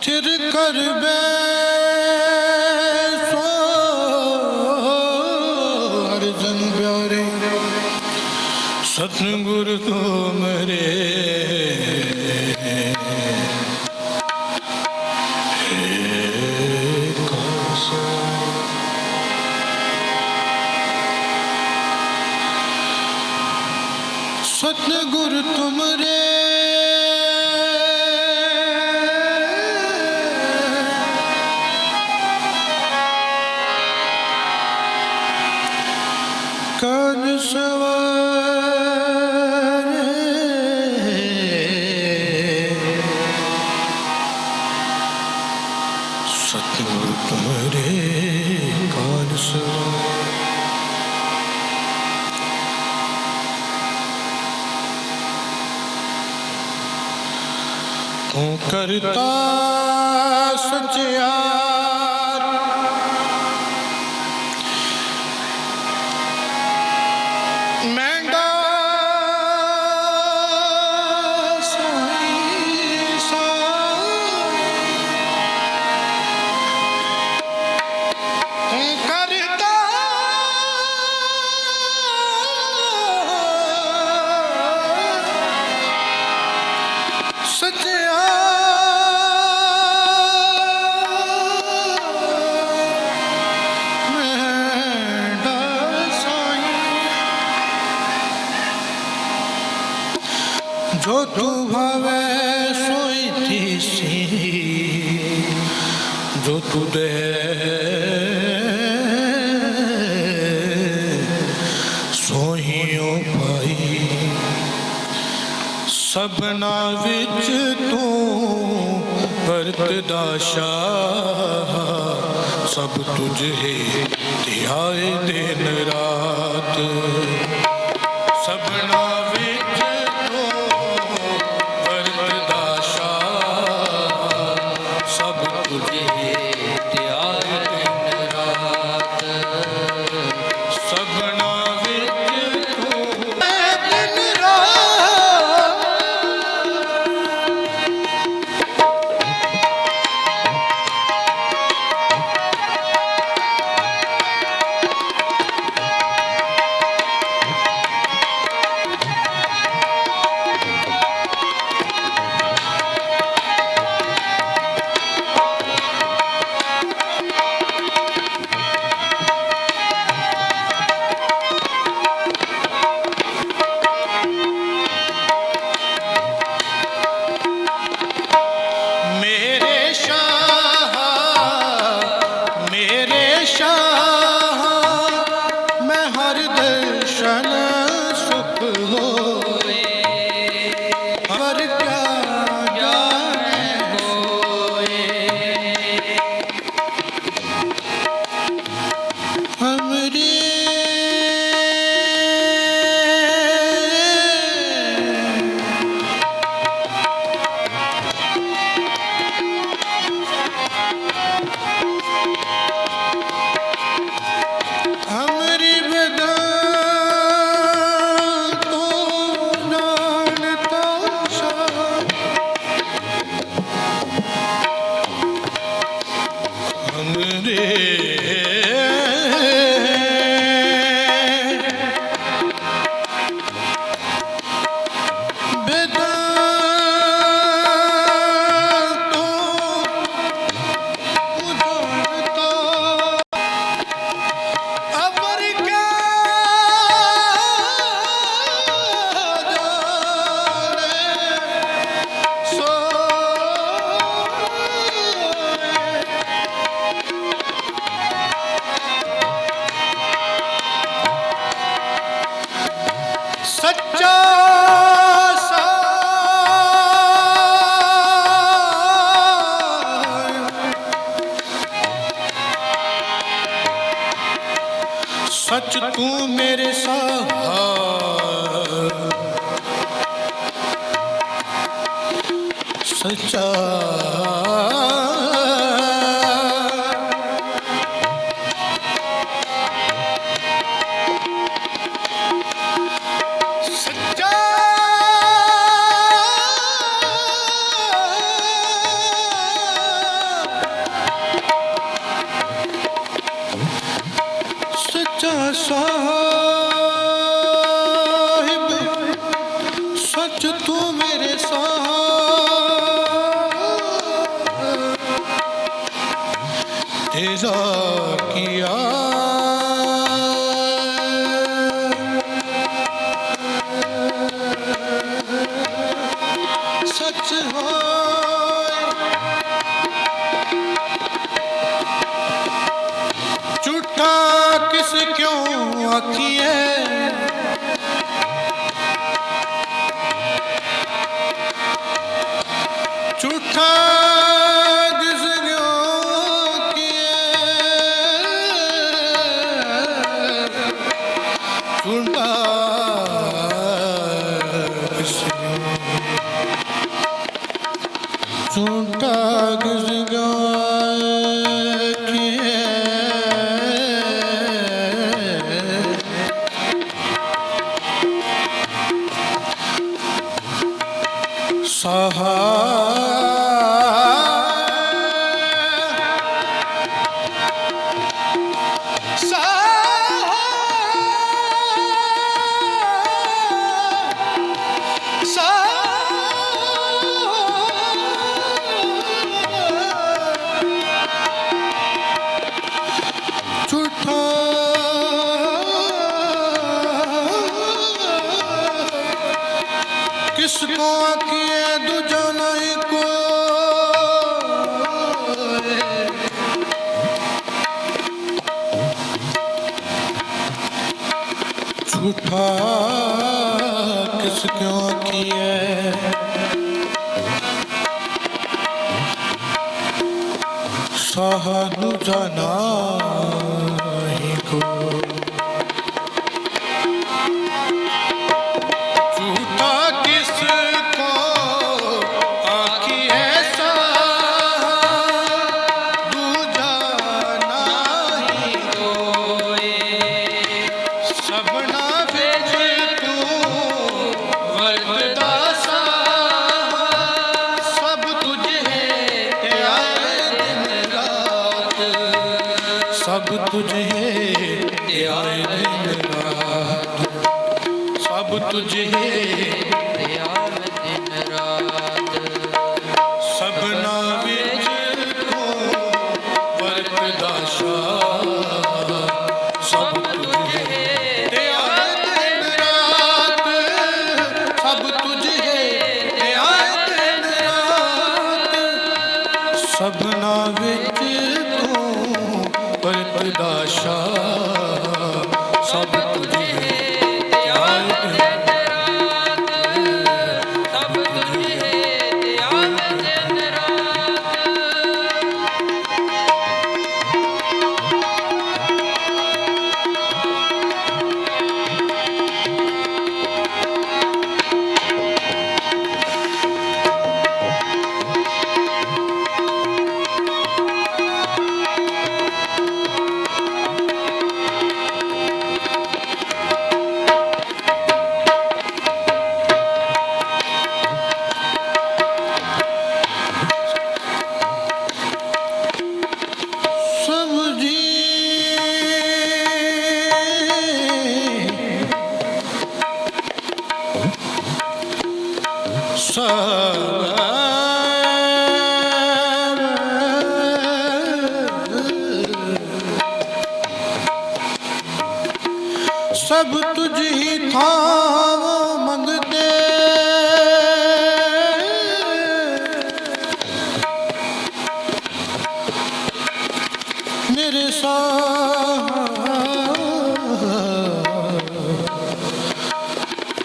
Takdir kar ben ਤੂੰ ਕਰਤਾ ਸੁਚਿਆ ভাবে সইতিছি যতুদে ਸੋਹੀਓ ਪਾਈ ਸਭਨਾ ਵਿੱਚ ਤੂੰ ਵਰਤਦਾ ਸ਼ਾਹ ਸਭ ਤੁਝੇ ਧਿਆਏ ਦਿਨ ਰਾਤ 설정 ਸਹਨੁ ਜਨਾਹੀ ਕੋ ਆਏ ਨਾਥ ਸਭ ਤੁਝੇ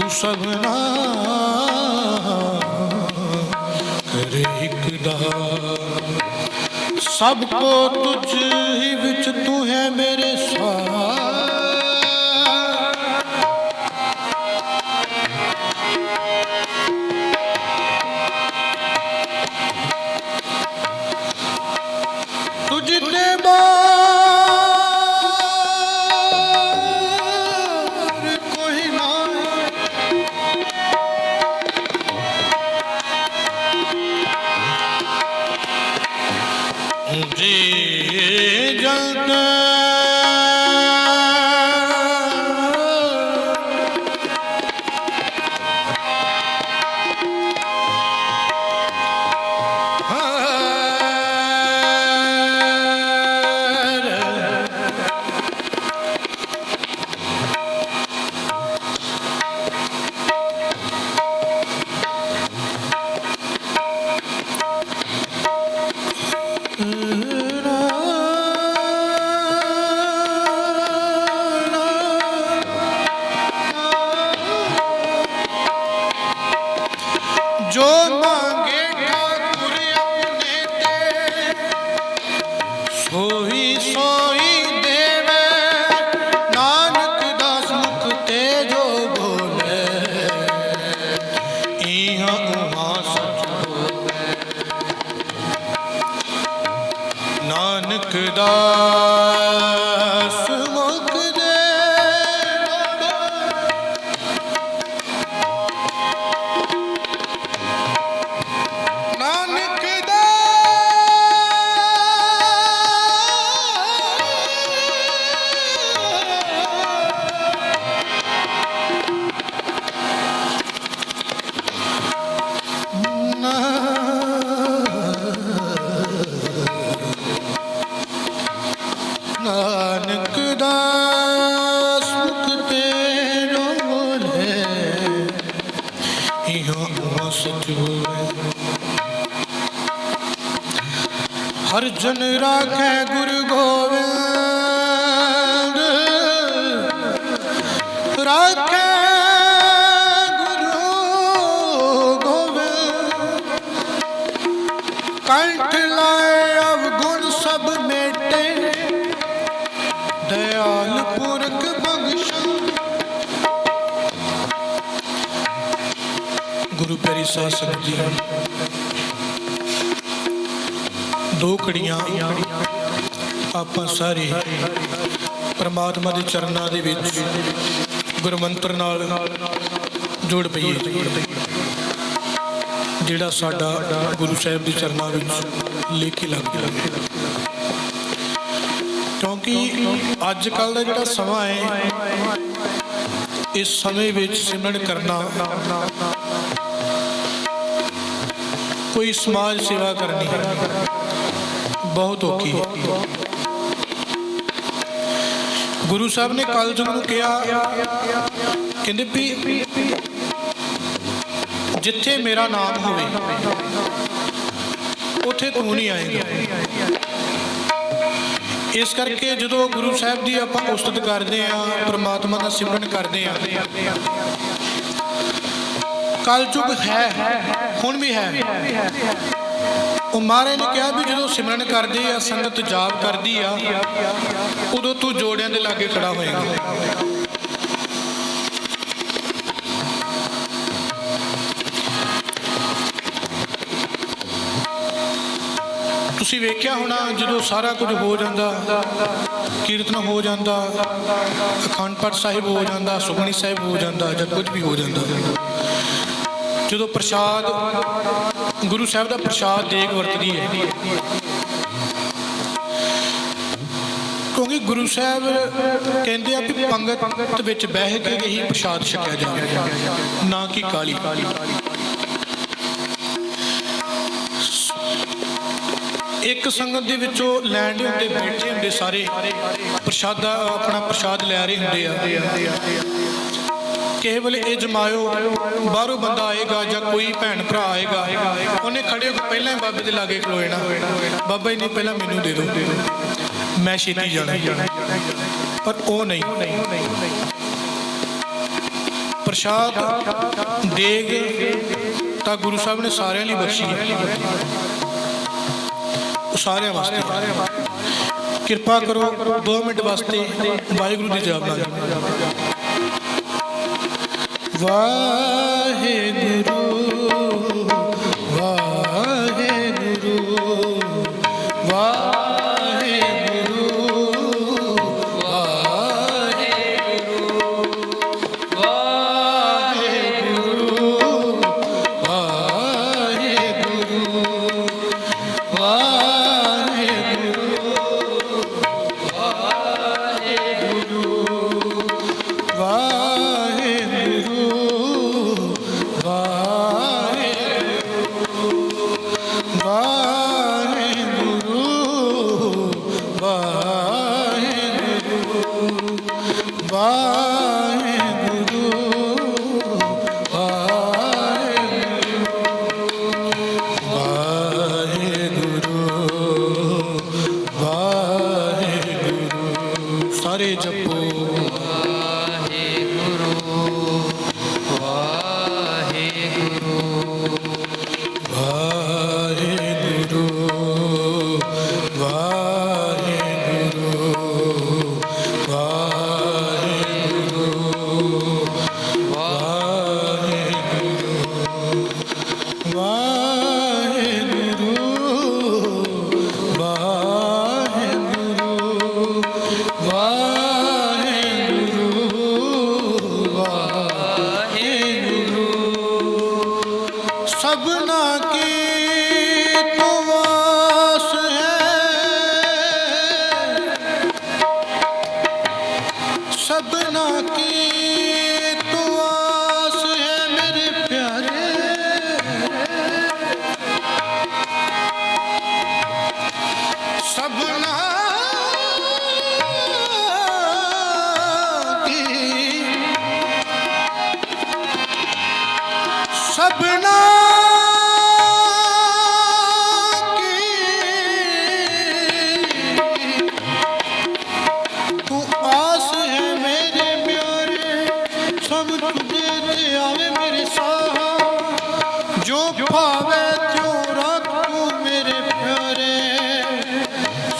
ਤੂੰ ਸਭਨਾ ਕਰੇ ਇੱਕ ਦਾ। ਸਭ ਕੋ ਤੁਝ ਹੀ ਵਿੱਚ ਤੂੰ ਹੈ ਮੇ ਹਰ ਜਨ ਰਾਖੇ ਗੁਰੂ ਗੋ ਗੁਰੂ ਪਿਆਰੀ ਸਾਧ ਸੰਗਤ ਦੋ ਕੜੀਆਂ ਆਪਾਂ ਸਾਰੇ ਪ੍ਰਮਾਤਮਾ ਦੇ ਚਰਨਾਂ ਦੇ ਵਿੱਚ ਗੁਰਮੰਤਰ ਨਾਲ ਜੁੜ ਪਈਏ। ਜਿਹੜਾ ਸਾਡਾ ਗੁਰੂ ਸਾਹਿਬ ਦੇ ਚਰਨਾਂ ਵਿੱਚ ਲੇਖੀ ਲੱਗ ਗਿਆ। ਕਿਉਂਕਿ ਅੱਜ ਕੱਲ ਦਾ ਜਿਹੜਾ ਸਮਾਂ ਹੈ, ਇਸ ਸਮੇਂ ਵਿੱਚ ਸਿਮਰਨ ਕਰਨਾ ਕੋਈ ਸਮਾਜ ਸੇਵਾ ਕਰਨੀ ਬਹੁਤ ਔਖੀ ਹੈ। ਗੁਰੂ ਸਾਹਿਬ ਨੇ ਕਲਯੁਗ ਨੂੰ ਕਿਹਾ, ਕਹਿੰਦੇ ਵੀ ਜਿੱਥੇ ਮੇਰਾ ਨਾਮ ਹੋਵੇ, ਉੱਥੇ ਤੂੰ ਨਹੀਂ ਆਏਗਾ। ਇਸ ਕਰਕੇ ਜਦੋਂ ਗੁਰੂ ਸਾਹਿਬ ਦੀ ਆਪਾਂ ਉਸਤਤ ਕਰਦੇ ਆ ਪ੍ਰਮਾਤਮਾ ਦਾ ਸਿਮਰਨ ਕਰਦੇ ਆ ਕਲਯੁਗ ਹੈ। ਹੁਣ ਵੀ ਹੈ। ਉਹ ਮਹਾਰਾਜ ਨੇ ਕਿਹਾ ਵੀ ਜਦੋਂ ਸਿਮਰਨ ਕਰਦੇ ਆ ਸੰਗਤ ਜਾਪ ਕਰਦੀ ਆ ਉਦੋਂ ਤੂੰ ਜੋੜਿਆਂ ਦੇ ਲਾਗੇ ਖੜਾ ਹੋਏਗਾ। ਤੁਸੀਂ ਵੇਖਿਆ ਹੋਣਾ ਜਦੋਂ ਸਾਰਾ ਕੁਝ ਹੋ ਜਾਂਦਾ ਕੀਰਤਨ ਹੋ ਜਾਂਦਾ ਅਖੰਡ ਪਾਠ ਸਾਹਿਬ ਹੋ ਜਾਂਦਾ ਸੁਖਮਨੀ ਸਾਹਿਬ ਹੋ ਜਾਂਦਾ ਜਾਂ ਕੁਝ ਵੀ ਹੋ ਜਾਂਦਾ। ਜਦੋਂ ਪ੍ਰਸ਼ਾਦ, ਗੁਰੂ ਸਾਹਿਬ ਦਾ ਪ੍ਰਸ਼ਾਦ ਦੇਗ ਵਰਤਦੀ ਹੈ। ਕਿਉਂਕਿ ਗੁਰੂ ਸਾਹਿਬ ਕਹਿੰਦੇ ਆ ਕਿ ਪੰਗਤ ਵਿੱਚ ਬਹਿ ਕੇ ਹੀ ਪ੍ਰਸ਼ਾਦ ਛਕਿਆ ਜਾਵੇ, ਨਾ ਕਿ ਕਾਲੀ। ਇੱਕ ਸੰਗਤ ਦੇ ਵਿੱਚੋਂ ਲੈਣ ਦੇ ਹੁੰਦੇ, ਬੈਠੇ ਹੁੰਦੇ ਸਾਰੇ, ਪ੍ਰਸ਼ਾਦਾ, ਆਪਣਾ ਪ੍ਰਸ਼ਾਦ ਲੈ ਰਹੇ ਹੁੰਦੇ ਆ। ਕਿਸੇ ਵੇਲੇ ਇਹ ਜਮਾਇਓ, ਬਾਹਰੋਂ ਬੰਦਾ ਆਏਗਾ ਜਾਂ ਕੋਈ ਭੈਣ ਭਰਾ ਆਏਗਾ, ਉਹਨੇ ਖੜੇ ਹੋ ਪਹਿਲਾਂ ਹੀ ਬਾਬੇ ਦੇ ਲਾਗੇ ਖਲੋਏ ਨਾ ਬਾਬਾ ਜੀ ਨੇ ਪਹਿਲਾਂ ਮੈਨੂੰ ਦੇ ਦਿਓ। ਮੈਂ ਛੇਤੀ ਜਾਣਾ। ਪਰ ਉਹ ਨਹੀਂ। ਪ੍ਰਸ਼ਾਦ, ਦੇਗ ਤਾਂ ਗੁਰੂ ਸਾਹਿਬ ਨੇ ਸਾਰਿਆਂ ਲਈ ਬਖਸ਼ੀ ਉਹ ਸਾਰਿਆਂ ਵਾਸਤੇ ਕਿਰਪਾ ਕਰੋ 2 ਮਿੰਟ ਵਾਸਤੇ ਵਾਹਿਗੁਰੂ ਦੀ ਜਪ ਲਾ ਵਾਹਿਗੁਰੂ না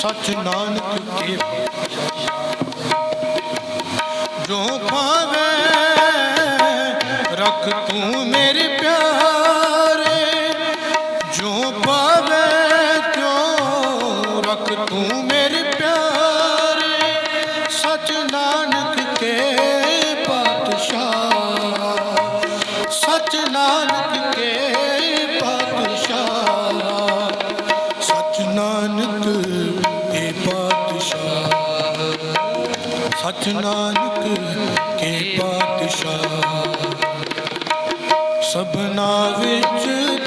ਸੱਚ ਨਾਨਕ ਕੀ ਜੋ ਪਾਵੇ ਰਖ ਤੂੰ ਸਚ ਨਾਨਕ ਕੇ ਪਾਤਸ਼ਾਹ। ਸਭਨਾ ਵਿੱਚ